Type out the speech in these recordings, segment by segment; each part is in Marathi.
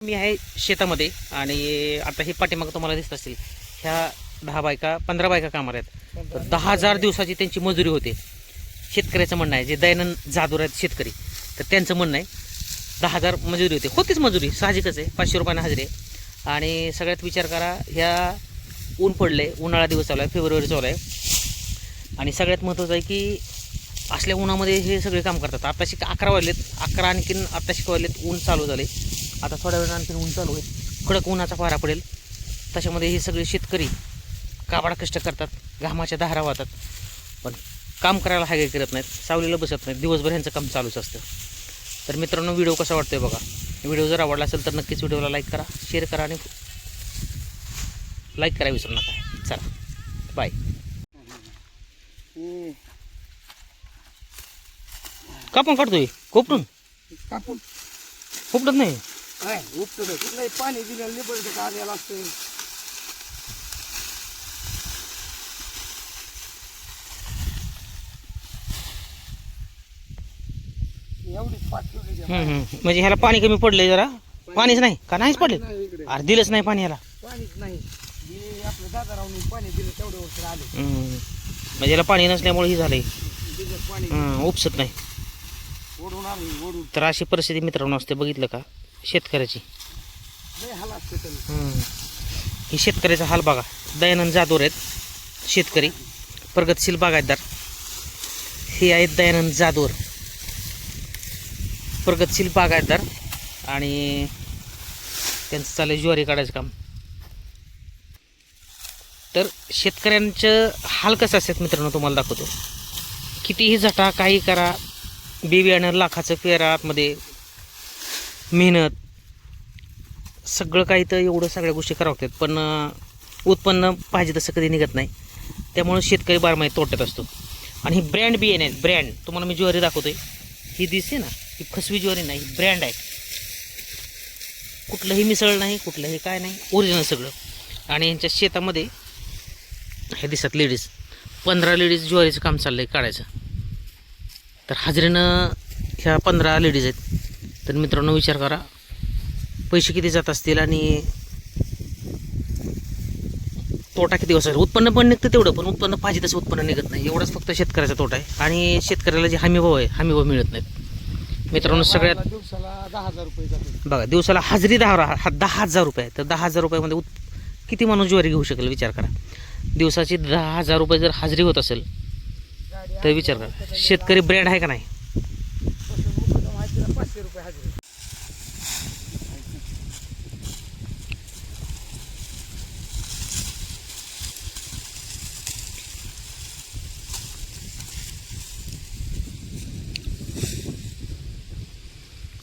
मी आहे शेतामध्ये आणि आता हे पाठीमागं तुम्हाला दिसत असतील ह्या दहा बायका पंधरा बायका कामाला आहेत. तर दहा हजार दिवसाची त्यांची मजुरी होते. शेतकऱ्याचं म्हणणं आहे जे दयानंद जाधवर आहेत शेतकरी तर त्यांचं म्हणणं आहे दहा हजार मजुरी होते. होतीच मजुरी साहजिकच आहे पाचशे रुपयानं हजरी आहे. आणि सगळ्यात विचार करा ह्या ऊन पडलं आहे उन्हाळा दिवस चालू आहे फेब्रुवारी चालू आहे. आणि सगळ्यात महत्त्वाचं आहे की असल्या उन्हामध्ये हे सगळे काम करतात. आताशी अकरा वाजलेत अकरा आणखीन आताशी वाजलेत ऊन चालू झाले आता थोड्या वेळानं आणखीन ऊन चालू होईल. कडक उन्हाचा पारा पडेल. त्याच्यामध्ये हे सगळे शेतकरी काबाड कष्ट करतात घामाच्या धारा वाहतात. पण काम करायला हाय करत नाहीत सावलीला बसत नाहीत. दिवसभर ह्यांचं काम चालूच असतं. तर मित्रांनो व्हिडिओ कसा वाटतोय बघा. व्हिडिओ जर आवडला असेल तर नक्कीच व्हिडिओला लाईक करा शेअर करा आणि लाईक करा विसरू नका. चला. बाय कापून काढतोय. कोपटून कापून. कोपटत नाही? काय? उपटत कुठलंही पाणी दिलं लिबडचं का आलेलं असतं एवढीच पाठ ठेवली त्या हम्म, हम्म. म्हणजे ह्याला पाणी कमी पडलंय जरा? पाणीच नाही? का नाहीच पडले नाही इकडे. अरे दिलंच नाही पाणी ह्याला. पाणीच नाही. हे आपलं दादा राहून पाणी दिलं तेवढं वर्ष आले हम्म. म्हणजे याला पाणी नसल्यामुळे ही झालंय. दिलं पाणी. हम्म, उपसत नाही. ओढून आलं ओढून. तर अशी परिस्थिती मित्रांनो असते बघितलं का? शेतकऱ्याची. ही शेतकऱ्याचा हाल बघा. दयानंद जाधवर आहेत शेतकरी प्रगतशील बागायतदार. हे आहेत दयानंद जाधवर प्रगतशील बागायतदार आणि त्यांचं चालेल ज्वारी काढायचं काम. तर शेतकऱ्यांचं हाल कसं असतात मित्रांनो तुम्हाला दाखवतो. कितीही झटा काही करा बी बियाणं लाखाचं पेरा आतमध्ये मेहनत सगळं काही तर एवढं सगळ्या गोष्टी करावं लागतात पण उत्पन्न पाहिजे तसं कधी निघत नाही. त्यामुळे शेतकरी बारमाही तोट्यात असतो. आणि ही ब्रँड बियाणे आहेत ब्रँड तुम्हाला मी ज्वारी दाखवतोय. ही दिसते ना ही फसवी ज्वारी नाही ही ब्रँड आहे. कुठलंही मिसळ नाही कुठलंही काय नाही ओरिजिनल सगळं. आणि यांच्या शेतामध्ये हे दिसतात लेडीज पंधरा लेडीज ज्वारीचं काम चाललं आहे काढायचं. तर हाजरीनं ह्या पंधरा लेडीज आहेत. तर मित्रांनो विचार करा. पैसे किती जात असतील आणि तोटा किती असेल? उत्पन्न पण निघतं तेवढं पण उत्पन्न पाहिजे तसं उत्पन्न निघत नाही. एवढाच फक्त शेतकऱ्याचा तोटा आहे. आणि शेतकऱ्याला जे हमीभाव आहे हमीभाव मिळत नाहीत. मित्रांनो सगळ्यात दिवसाला दहा हजार रुपये बघा दिवसाला हजरी दहा हा दहा हजार रुपये आहे. तर दहा हजार रुपयामध्ये उत् किती माणूस ज्वारी घेऊ शकेल? विचार करा. दिवसाची दहा हजार रुपये जर हजरी होत असेल तर विचार करा. शेतकरी ब्रँड आहे का नाही पाचशे रुपये माहितीला पाचशे रुपये हजेरी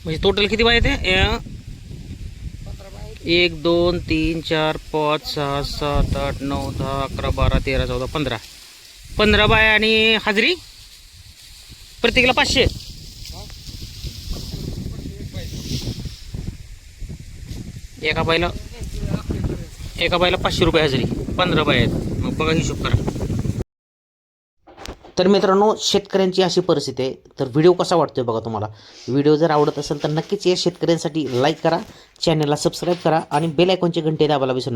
म्हणजे टोटल किती बाय येते? एक दोन तीन चार पाच सहा सात आठ नऊ दहा अकरा बारा तेरा चौदा पंधरा. पंधरा बाय आणि हाजरी? प्रत्येकाला पाचशे. एका बायला एका बायला पाचशे रुपये हजेरी. पंधरा बाय आहेत. मग बघा हिशोब करा. तर मित्रांनो शेतकऱ्यांची अशी परिस्थिती आहे. तर व्हिडिओ कसा वाटतोय बघा तुम्हाला? व्हिडिओ जर आवडत असेल तर नक्कीच या शेतकऱ्यांसाठी लाईक करा चॅनलला सबस्क्राईब करा आणि बेल आयकॉनची घंटे दाबायला विसरू